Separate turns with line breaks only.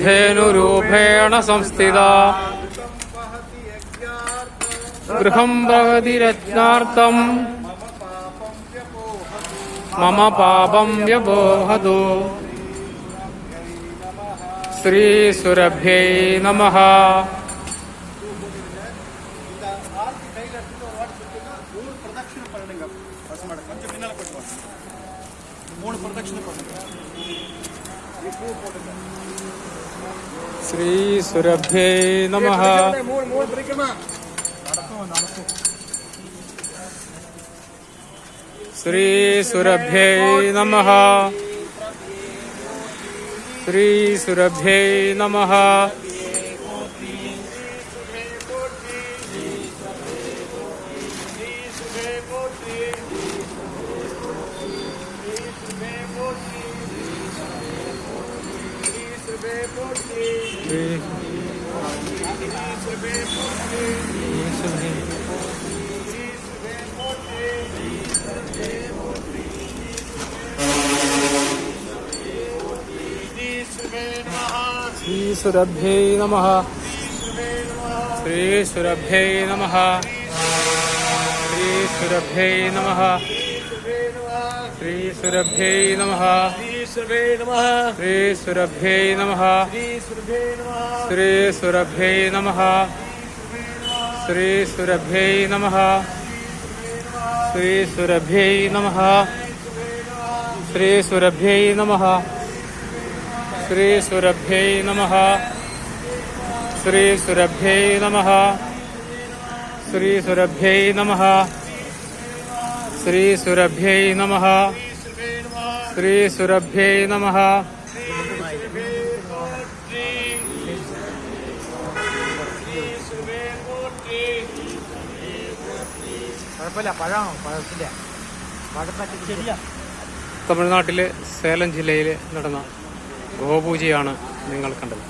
धेनुरूपेण संस्थिता गृहं भवति रत्नार्थं मम पापं व्यबोहतु श्रीसुरभ्यै नमः
మూడు ప్రదక్షిణ పడుతుంది
ಶ್ರೀ ಸುರಭ್ಯೈ ನಮಃ ಶ್ರೀ ಸುರಭ್ಯೈ ನಮಃ ಶ್ರೀ ಸುರಭ್ಯೈ ನಮಃ श्रीसुरभ्यै नमः। श्रीसुरभ्यै नमः। श्रीसुरभ्यै नमः। श्री सुरभ्ये नमः श्री
सुरभ्ये नमः
श्री सुरभ्ये नमः श्री सुरभ्ये नमः श्री सुरभ्ये नमः श्री सुरभ्ये नमः श्री सुरभ्ये नमः श्री सुरभ्ये नमः श्रीसुरभ्यै नमः श्रीसुरभ्यै नमः ശ്രീസുരഭ്യൈ നമ. ശ്രീസുരഭ്യൈ നമ.
കുഴപ്പമില്ല പഴമാണോ പഴത്തില്ല പഴത്തൊക്കെ ശരിയാ.
തമിഴ്നാട്ടിലെ സേലം ജില്ലയിൽ നടന്ന ഗോപൂജയാണ് നിങ്ങൾ കണ്ടത്.